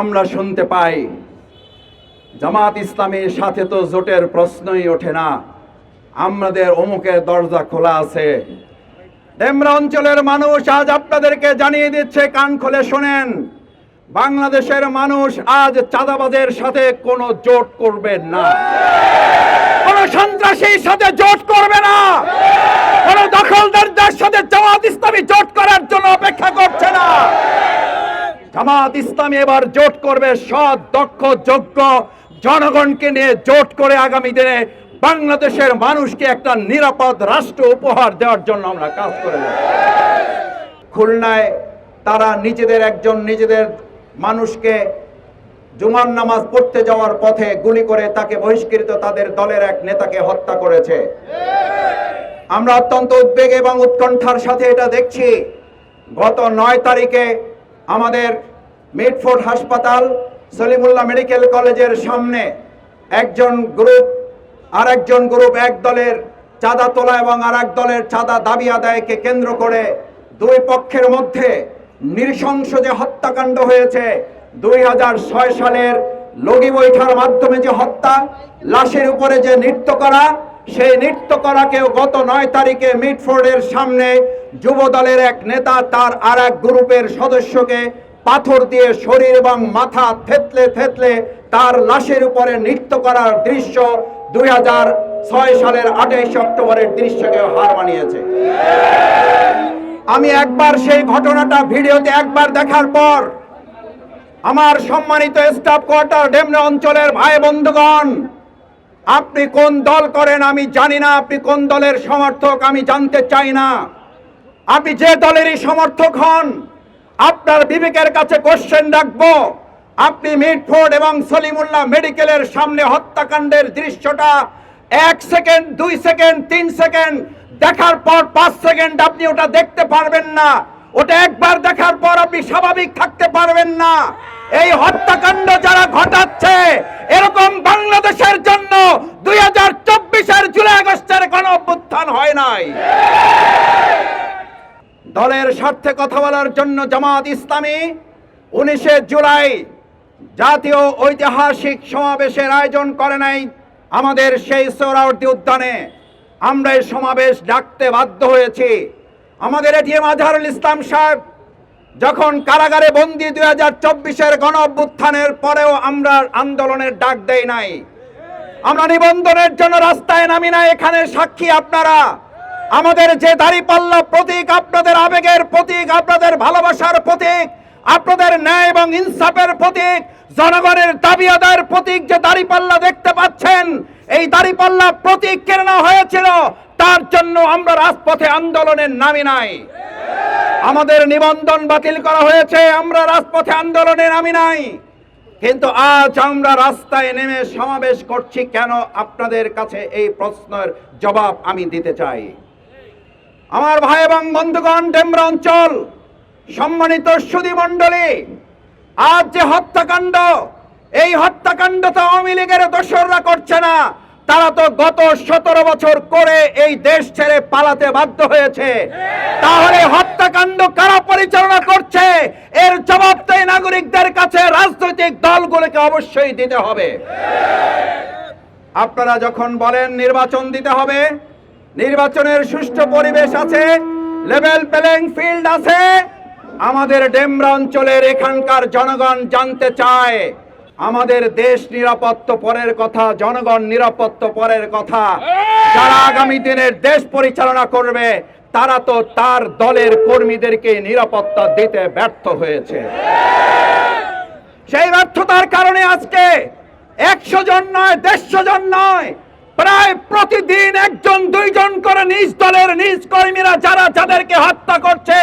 আমরা শুনতে পাই, জামাত ইসলামীর সাথে তো জোটের প্রশ্নই ওঠে না। আমাদের অমুকের দরজা খোলা আছে। ডেমরা অঞ্চলের মানুষ আজ আপনাদেরকে জানিয়ে দিচ্ছে, কান খুলে শোনেন, বাংলাদেশের মানুষ আজ চাঁদাবাজের সাথে কোনো জোট করবে না। কোন সন্ত্রাসীর সাথে জোট করবে না কোন দখলদারদের সাথে জামাত ইসলামী জোট করার জন্য অপেক্ষা করছে না জামাত ইসলামী এবার জোট করবে, সৎ, দক্ষ, যোগ্য জনগণকে নিয়ে জোট করে আগামী দিনে বাংলাদেশের মানুষকে একটা নিরাপদ রাষ্ট্র উপহার দেওয়ার জন্য আমরা কাজ করে খুলনায় তারা নিজেদের একজন নিজেদের মানুষকে জুমার নামাজ পড়তে যাওয়ার পথে গুলি করে তাকে বহিষ্কৃত তাদের দলের এক নেতাকে হত্যা করেছে। আমরা অত্যন্ত উদ্বেগ এবং উৎকণ্ঠার সাথে এটা দেখছি। গত নয় তারিখে আমাদের মিটফোর্ড হাসপাতাল সলিমুল্লাহ মেডিকেল কলেজের সামনে একজন গ্রুপ আর একজন গ্রুপ এক দলের চাঁদা তোলা এবং আর এক দলের চাঁদা দাবি আদায়কে কেন্দ্র করে দুই পক্ষের মধ্যে নৃশংস যে হত্যাকাণ্ড হয়েছে, দুই হাজার ছয় সালের লগি বৈঠার মাধ্যমে যে হত্যা, লাশের উপরে যে নৃত্য করা, সেই নৃত্য করাকেও গত নয় তারিখে মিটফোর্ডের সামনে যুব দলের এক নেতা, তার আর এক গ্রুপের সদস্যকে পাথর দিয়ে শরীর এবং মাথা থেতলে থেতলে তার লাশের উপরে নৃত্য করার দৃশ্য দুই ছয় সালের আঠাইশ অক্টোবরের দৃশ্যকে হার মানিয়েছে। আমি একবার সেই ঘটনাটা ভিডিওতে একবার দেখার পর আমার সম্মানিত স্টাফ কোয়ার্টার ডেমনে অঞ্চলের ভাই বন্ধুগণ, আপনি কোন দল করেন আমি জানি না, আপনি কোন দলের সমর্থক আমি জানতে চাই না। আপনি যে দলেরই সমর্থক হন আপনার বিবেকের কাছে কোশ্চেন রাখব। আপনি মিটফোর্ড এবং সলিমুল্লাহ মেডিকেলের সামনে হত্যাকাণ্ডের দৃশ্যটা এক সেকেন্ড, দুই সেকেন্ড, তিন সেকেন্ড, দেখার পর পাঁচ সেকেন্ড আপনি ওটা দেখতে পারবেন না। ওটা একবার দেখার পর আপনি স্বাভাবিক থাকতে পারবেন না। এই হত্যাকাণ্ড যারা ঘটাচ্ছে, এরকম বাংলাদেশের জন্য দুই হাজার চব্বিশের জুলাই আগস্টের কোনো অভ্যুত্থান হয় নাই। দলের স্বার্থে কথা বলার জন্য জামাত ইসলামী উনিশে জুলাই জাতীয় ঐতিহাসিক সমাবেশের আয়োজন করে নাই আমাদের সেই সোহরাওয়ার্দী উদ্যানে। আমরা এই সমাবেশ ডাকতে বাধ্য হয়েছি। আমাদের এটিএম আজহারুল ইসলাম সাহেব, যখন কারাগারে বন্দি দুই হাজার চব্বিশের গণ অভ্যুত্থানের পরেও আমরা আন্দোলনের ডাক দেই নাই। আমরা নিবন্ধনের জন্য রাস্তায় নামি না এখানে সাক্ষী আপনারা। আমাদের যে দাড়িপাল্লা প্রতীক, আপনাদের আবেগের প্রতীক, আপনাদের ভালোবাসার প্রতীক, আপনাদের ন্যায় এবং ইনসাফের প্রতীক, জনগণের দাবি আদায়ের প্রতীক যে দাড়িপাল্লা দেখতে পাচ্ছেন, এই দাড়িপাল্লা প্রতীক কেনা হয়েছিল, তার জন্য আমরা রাজপথে আন্দোলনের নামি নাই। আমাদের নিবন্ধন বাতিল করা হয়েছে, আমরা রাজপথে আন্দোলনে নামি নাই। কিন্তু আজ আমরা রাস্তায় নেমে সমাবেশ করছি কেন? আপনাদের কাছে এই প্রশ্নের জবাব আমি দিতে চাই। আমার ভাই এবং বন্ধুগণ, ডেমরা অঞ্চল, সম্মানিত সুদী মণ্ডলী, আজ যে হত্যাকাণ্ড, এই হত্যাকাণ্ড তো আওয়ামী লীগের দোসররা করছে না। তারা তো গত সতেরো বছর করে এই দেশ ছেড়ে পালাতে বাধ্য হয়েছে। তাহলে হত্যাকাণ্ড কারা পরিচালনা করছে? এর জবাব তো নাগরিকদের কাছে রাজনৈতিক দলগুলোকে অবশ্যই দিতে হবে। আপনারা যখন বলেন নির্বাচন দিতে হবে নির্বাচনের সুষ্ঠু পরিবেশ আছে লেভেল প্লেইং ফিল্ড আছে। আমাদের ডেমরা অঞ্চলের এখানকার জনগণ জানতে চায়, আমাদের দেশ নিরাপত্ত পরের কথা, জনগণ নিরাপত্ত পরের কথা। যারা আগামী দিনের দেশ পরিচালনা করবে, তারা তো তার দলের কর্মীদেরকে নিরাপত্তা দিতে ব্যর্থ হয়েছে। সেই ব্যর্থতার কারণে আজকে একশো জন নয়, দেড়শো জন নয়, প্রায় প্রতিদিন একজন, দুইজন করে নিজ দলের নিজ কর্মীরা যারা যাদেরকে হত্যা করছে,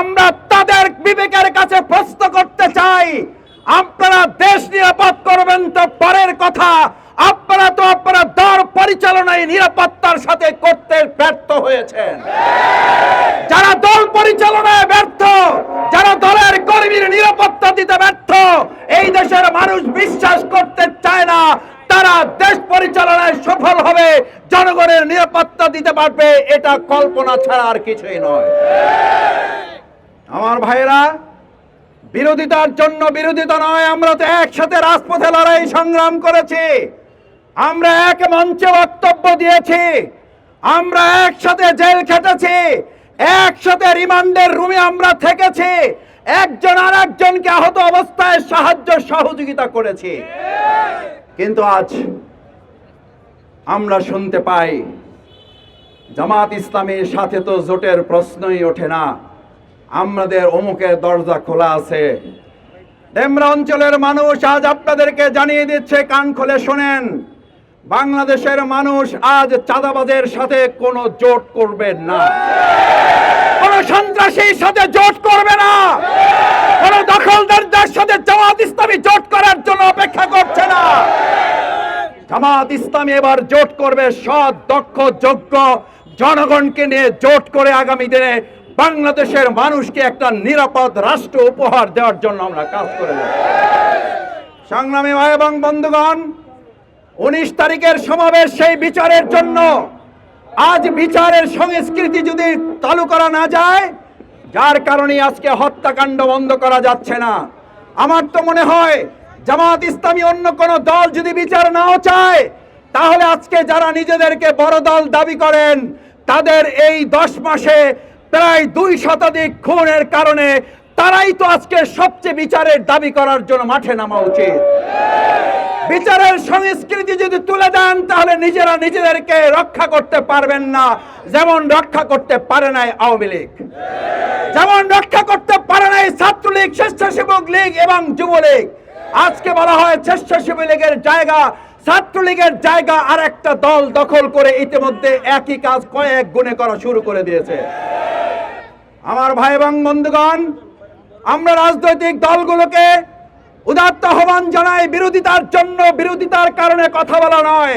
আমরা তাদের বিবেকের কাছে প্রশ্ন করতে চাই, আপনারা দেশ নিরাপদ করবেন তো পরের কথা, আপনারা তো আপনারা দর পরিচালনায় নিরাপত্তার সাথে করতে ব্যর্থ হয়েছেন। যারা দল পরিচালনায় ব্যর্থ যারা দলের কর্মীর নিরাপত্তা দিতে ব্যর্থ এই দেশের মানুষ বিশ্বাস করতে চায় না তারা দেশ পরিচালনায় সফল হবে জনগণের নিরাপত্তা দিতে পারবে, এটা কল্পনা ছাড়া আর কিছুই নয়। আমার ভাইয়েরা, বিরোধিতার জন্য বিরোধিতা নয়, আমরা তো একসাথে রাজপথে লড়াই সংগ্রাম করেছি। আমরা এক মঞ্চে বক্তব্য দিয়েছি। আমরা একসাথে জেল খেটেছি। একসাথে রিমান্ডের রুমে আমরা থেকেছি। একজন আর একজনকে আহত অবস্থায় সাহায্য সহযোগিতা করেছি। কিন্তু আজ আমরা শুনতে পাই, জামাত ইসলামের সাথে তো জোটের প্রশ্নই ওঠে না। আমাদের অমুকের দরজা খোলা আছে। ডেমরা অঞ্চলের মানুষ আজ আপনাদেরকে জানিয়ে দিচ্ছে, কান খুলে শোনেন। বাংলাদেশের মানুষ আজ চাঁদাবাজের সাথে কোনো জোট করবে না। কোন সন্ত্রাসীর সাথে জোট করবে না। কোন দখলদারদের সাথে জামাত ইসলামী জোট করার জন্য অপেক্ষা করছে না। জামাত ইসলামী এবার জোট করবে, সৎ, দক্ষ, যোগ্য জনগণকে নিয়ে জোট করে আগামী দিনে বাংলাদেশের মানুষকে একটা নিরাপদ রাষ্ট্র উপহার দেওয়ার জন্য আমরা কাজ করে সংগ্রামী ভাই এবং বন্ধুগণ, উনিশ তারিখের সমাবেশ সেই বিচারের জন্য। আজ বিচারের সংস্কৃতি যদি চালু করা না যায়, যার কারণে আজকে হত্যাকাণ্ড বন্ধ করা যাচ্ছে না। আমার তো মনে হয় জামাত ইসলামী অন্য কোন দল যদি বিচার নাও চায়, তাহলে আজকে যারা নিজেদেরকে বড় দল দাবি করেন, তাদের এই দশ মাসে প্রায় দুই শতাধিক খুনের কারণে তারাই তো আজকে সবচেয়ে বিচারের দাবি করার জন্য মাঠে নামা উচিত। বিচারের সংস্কৃতি যদি তুলে দেন, তাহলে নিজেরা নিজেদেরকে রক্ষা করতে পারবেন না, যেমন রক্ষা করতে পারে নাই আওয়ামী লীগ। যেমন রক্ষা করতে পারে নাই ছাত্রলীগ, স্বেচ্ছাসেবক লীগ এবং যুবলীগ। আজকে বলা হয় স্বেচ্ছাসেবী লীগের জায়গা, ছাত্রলীগের জায়গা আর একটা দল দখল করে ইতিমধ্যে একই কাজ কয়েক গুণে করা শুরু করে দিয়েছে। আমার ভাই এবং বন্ধুগণ, আমরা রাজনৈতিক দলগুলোকে উদাত্ত আহ্বান জানাই, বিরোধিতার জন্য, বিরোধিতার কারণে কথা বলা নয়।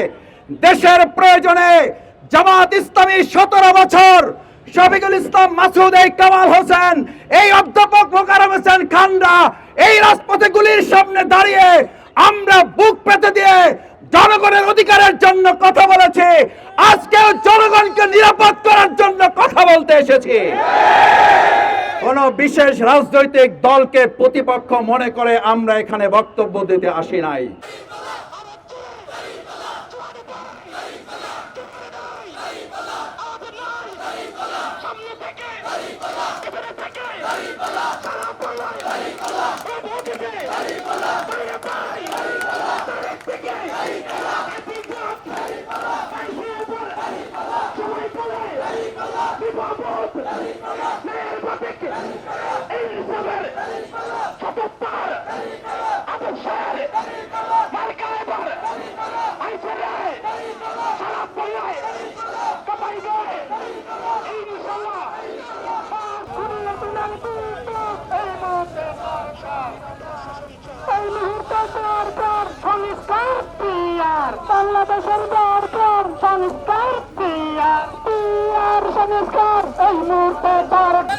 দেশের প্রয়োজনে জামাত ইসলামী সতেরো বছর, শফিকুল ইসলাম মাসুদ এই কামাল হোসেন, এই অধ্যাপক মোকারম হোসেন খানরা এই রাজপথে গুলির সামনে দাঁড়িয়ে আমরা বুক পেতে দিয়ে জনগণের অধিকারের জন্য কথা বলেছি। আজকেও জনগণকে নিরাপদ করার জন্য কথা বলতে এসেছি। কোন বিশেষ রাজনৈতিক দলকে প্রতিপক্ষ মনে করে আমরা এখানে বক্তব্য দিতে আসি নাই। বাংলাদেশের দরকার সংস্কার পিয়ার পিয়ার সংস্কার এই মুহূর্তে দরকার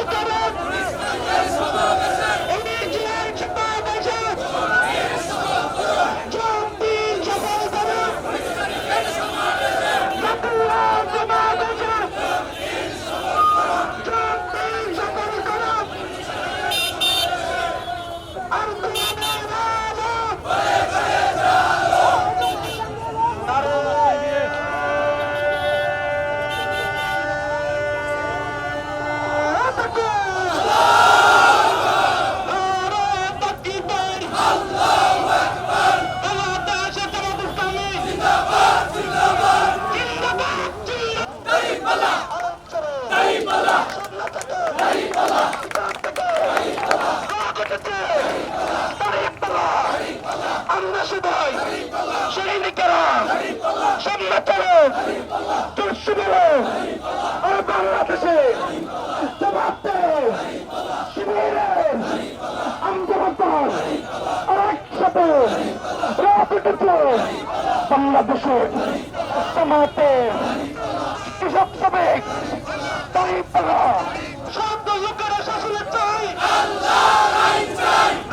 Go, go, go. আমরা সবাই শহীদ কেরাম সম্মান করো তুলসী বলো ও বাংলাদেশে জবাব দেও বাংলাদেশের সমাতে কৃষক শ্রমিক শব্দ লোকেরা শাসনের চাই। আল্লাহ চাই।